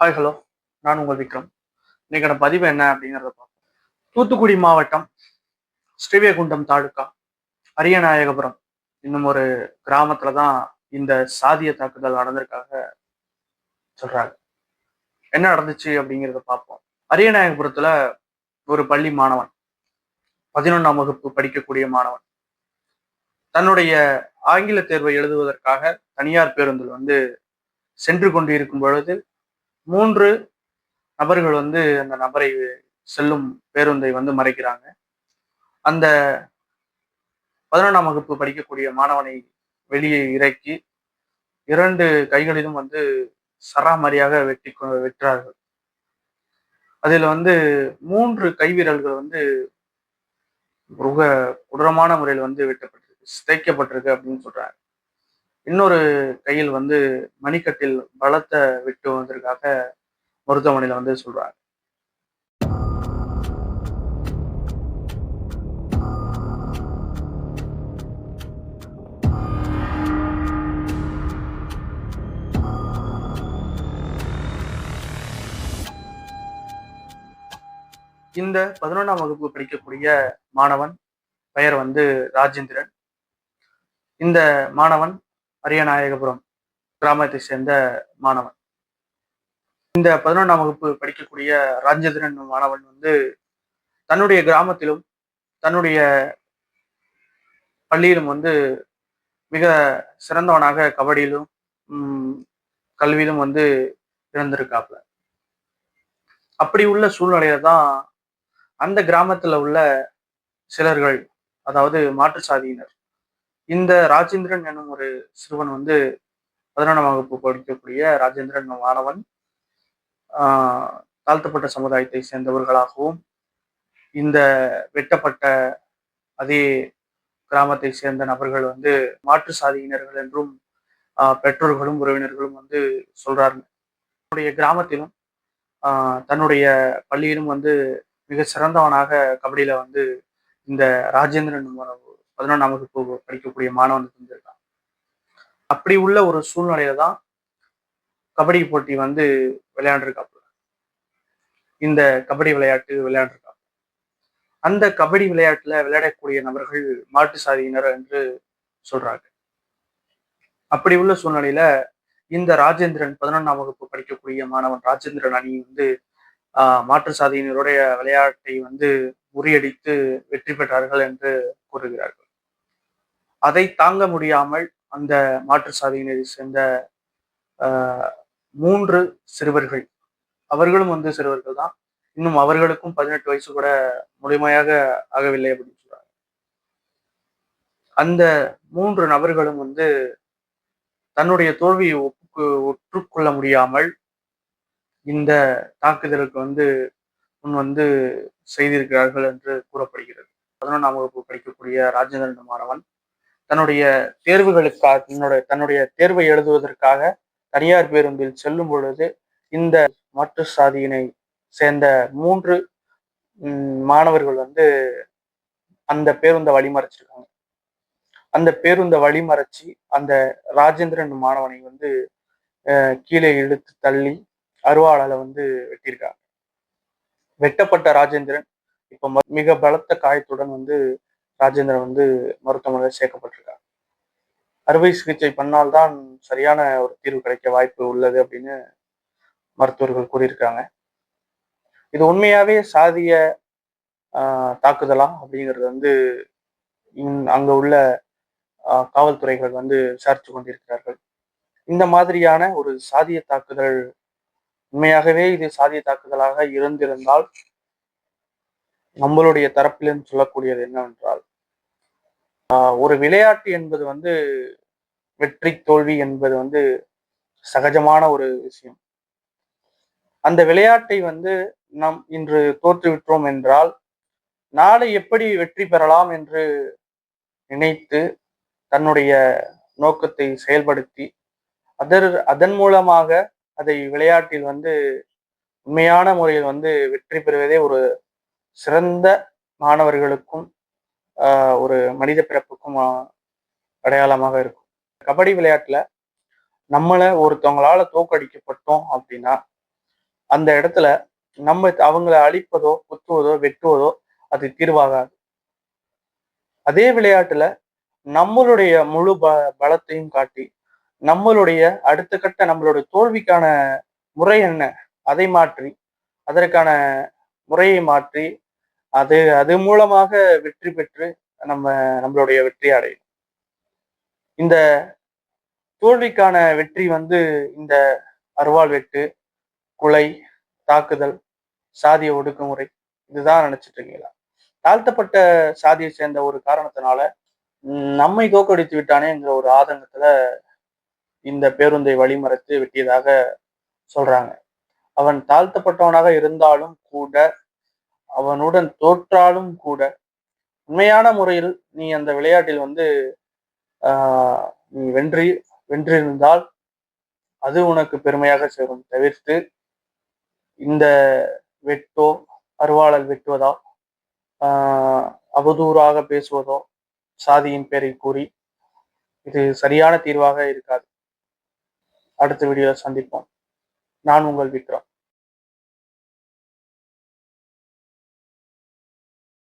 Hi hello நான் உங்கள் விக்ரம். இன்னைக்கான பதிவு என்ன அப்படிங்கிறத பார்ப்போம். தூத்துக்குடி மாவட்டம் ஸ்ரீவைகுண்டம் தாலுக்கா அரியநாயகபுரம் இன்னும் ஒரு கிராமத்துல தான் இந்த சாதிய தாக்குதல் நடந்திருக்காக சொல்றாங்க. என்ன நடந்துச்சு அப்படிங்கிறத பார்ப்போம். அரியநாயகபுரத்துல ஒரு பள்ளி மாணவன் பதினொன்றாம் வகுப்பு படிக்கக்கூடிய மாணவன் தன்னுடைய ஆங்கில தேர்வை எழுதுவதற்காக தனியார் பேருந்தில் வந்து சென்று கொண்டு இருக்கும் பொழுது மூன்று நபர்கள் வந்து அந்த நபரை செல்லும் பேருந்தை வந்து மறைக்கிறாங்க. அந்த பதினொன்றாம் வகுப்பு படிக்கக்கூடிய மாணவனை வெளியே இறக்கி இரண்டு கைகளிலும் வந்து சராமரியாக வெட்டி கொ- வெட்டுறார்கள். அதில் வந்து மூன்று கைவிரல்கள் வந்து மிக கொடூரமான முறையில் வந்து வெட்டப்பட்டிருக்கு சிதைக்கப்பட்டிருக்கு அப்படின்னு சொல்றாங்க. இன்னொரு கையில் வந்து மணிக்கட்டில் பலத்த விட்டு வந்ததற்காக மருத்துவமனையில வந்து சொல்றாங்க இந்த பதினொன்றாம் வகுப்பு படிக்கக்கூடிய மாணவன் பெயர் வந்து ராஜேந்திரன். இந்த மாணவன் அரியநாயகபுரம் கிராமத்தை சேர்ந்த மாணவன். இந்த பதினொன்றாம் வகுப்பு படிக்கக்கூடிய ராஜேந்திரன் மாணவன் வந்து தன்னுடைய கிராமத்திலும் தன்னுடைய பள்ளியிலும் வந்து மிக சிறந்தவனாக கபடியிலும் கல்வியிலும் வந்து இருந்திருக்காப்ல. அப்படி உள்ள சூழ்நிலையில தான் அந்த கிராமத்துல உள்ள சிலர்கள் அதாவது மாற்று சாதியினர் இந்த ராஜேந்திரன் எனும் ஒரு சிறுவன் வந்து பதினொன்றாம் வகுப்பு படிக்கக்கூடிய ராஜேந்திரன் மாணவன் தாழ்த்தப்பட்ட சமுதாயத்தை சேர்ந்தவர்களாகவும் இந்த வெட்டப்பட்ட அதே கிராமத்தை சேர்ந்த நபர்கள் வந்து மாற்று சாதியினர்கள் என்றும் பெற்றோர்களும் உறவினர்களும் வந்து சொல்றாங்க தன்னுடைய கிராமத்திலும் தன்னுடைய பள்ளியிலும் வந்து மிக சிறந்தவனாக கபடியில வந்து இந்த ராஜேந்திரன் பதினொன்றாம் வகுப்பு படிக்கக்கூடிய மாணவன் இருந்திருக்கான். அப்படி உள்ள ஒரு சூழ்நிலையில தான் கபடி போட்டி வந்து விளையாண்டுருக்காப்புல. இந்த கபடி விளையாட்டு விளையாண்டுருக்காப்புல. அந்த கபடி விளையாட்டுல விளையாடக்கூடிய நபர்கள் மாட்டு சாதியினர் என்று சொல்றாங்க. அப்படி உள்ள சூழ்நிலையில இந்த ராஜேந்திரன் பதினொன்றாம் வகுப்பு படிக்கக்கூடிய மாணவன் ராஜேந்திரன் அணி வந்து ஆஹ், மாற்று சாதியினருடைய விளையாட்டை வந்து முறியடித்து வெற்றி பெற்றார்கள் என்று கூறுகிறார்கள். அதை தாங்க முடியாமல் அந்த மாற்றுச்சாதியினரை சேர்ந்த ஆஹ், மூன்று சிறுவர்கள். அவர்களும் வந்து சிறுவர்கள் தான். இன்னும் அவர்களுக்கும் பதினெட்டு வயசு கூட முழுமையாக ஆகவில்லை அப்படின்னு சொல்றாங்க. அந்த மூன்று நபர்களும் வந்து தன்னுடைய தோல்வியை ஒப்புக்கு ஒற்றுக்கொள்ள முடியாமல் இந்த தாக்குதலுக்கு வந்து முன் வந்து செய்திருக்கிறார்கள் என்று கூறப்படுகிறது. பதினொன்றாம் வகுப்பு படிக்கக்கூடிய ராஜேந்திரன் மாணவன் தன்னுடைய தேர்வுகளுக்காக தன்னுடைய தன்னுடைய தேர்வை எழுதுவதற்காக தனியார் பேருந்தில் செல்லும் பொழுது இந்த மாற்று சாதியினை சேர்ந்த மூன்று மாணவர்கள் வந்து அந்த பேருந்தை வழிமறைச்சிருக்காங்க. அந்த பேருந்தை வழிமறைச்சி அந்த ராஜேந்திரன் மாணவனை வந்து அஹ், கீழே இழுத்து தள்ளி அருவாளால வந்து வெட்டியிருக்காங்க. வெட்டப்பட்ட ராஜேந்திரன் இப்ப ம- மிக பலத்த காயத்துடன் வந்து ராஜேந்திரன் வந்து மருத்துவமனையில் சேர்க்கப்பட்டிருக்காங்க அறுவை சிகிச்சை பண்ணால்தான் சரியான ஒரு தீர்வு கிடைக்க வாய்ப்பு உள்ளது அப்படின்னு மருத்துவர்கள் கூறியிருக்காங்க. இது உண்மையாவே சாதிய ஆஹ், தாக்குதலா அப்படிங்கிறது வந்து அங்க உள்ள ஆஹ், காவல்துறைகள் வந்து விசாரித்து கொண்டிருக்கிறார்கள். இந்த மாதிரியான ஒரு சாதிய தாக்குதல் உண்மையாகவே இது சாதிய தாக்குதலாக இருந்திருந்தால் நம்மளுடைய தரப்பிலும் சொல்லக்கூடியது என்னவென்றால் ஒரு விளையாட்டு என்பது வந்து வெற்றி தோல்வி என்பது வந்து சகஜமான ஒரு விஷயம். அந்த விளையாட்டை வந்து நாம் இன்று தோற்றுவிட்டோம் என்றால் நாளை எப்படி வெற்றி பெறலாம் என்று நினைத்து தன்னுடைய நோக்கத்தை செயல்படுத்தி அதர் அதன் மூலமாக அதை விளையாட்டில் வந்து உண்மையான முறையில் வந்து வெற்றி பெறுவதே ஒரு சிறந்த மாணவர்களுக்கும் ஒரு மனித பிறப்புக்கும் அடையாளமாக இருக்கும். கபடி விளையாட்டுல நம்மள ஒருத்தவங்களால தோக்கடிக்கப்பட்டோம் அப்படின்னா அந்த இடத்துல நம்ம அவங்கள அழிப்பதோ குத்துவதோ வெட்டுவதோ அது தீர்வாகாது. அதே விளையாட்டுல நம்மளுடைய முழு ப பலத்தையும் காட்டி நம்மளுடைய அடுத்த கட்ட நம்மளுடைய தோல்விக்கான முறை என்ன? அதை மாற்றி அதற்கான முறையை மாற்றி அது அது மூலமாக வெற்றி பெற்று நம்ம நம்மளுடைய வெற்றி அடையும் இந்த தோல்விக்கான வெற்றி வந்து இந்த அருவாள் வெட்டு கொலை தாக்குதல் சாதிய ஒடுக்குமுறை இதுதான் நினைச்சிட்டு இருக்கீங்களா? தாழ்த்தப்பட்ட சாதியை சேர்ந்த ஒரு காரணத்தினால நம்மை தோக்கடித்து விட்டானேங்கிற ஒரு ஆதங்கத்துல இந்த பேருந்தை வழிமறைத்து வெட்டியதாக சொல்றாங்க. அவன் தாழ்த்தப்பட்டவனாக இருந்தாலும் கூட அவனுடன் தோற்றாலும் கூட உண்மையான முறையில் நீ அந்த விளையாட்டில் வந்து நீ வென்றி வென்றிருந்தால் அது உனக்கு பெருமையாக சேரும். தவிர்த்து இந்த வெட்டோ அருவாளல் வெட்டுவதோ அவதூறாக பேசுவதோ சாதியின் பேரை கூறி இது சரியான தீர்வாக இருக்காது. அடுத்த வீடியோவில் சந்திப்போம். நான் உங்கள் விக்ரம்.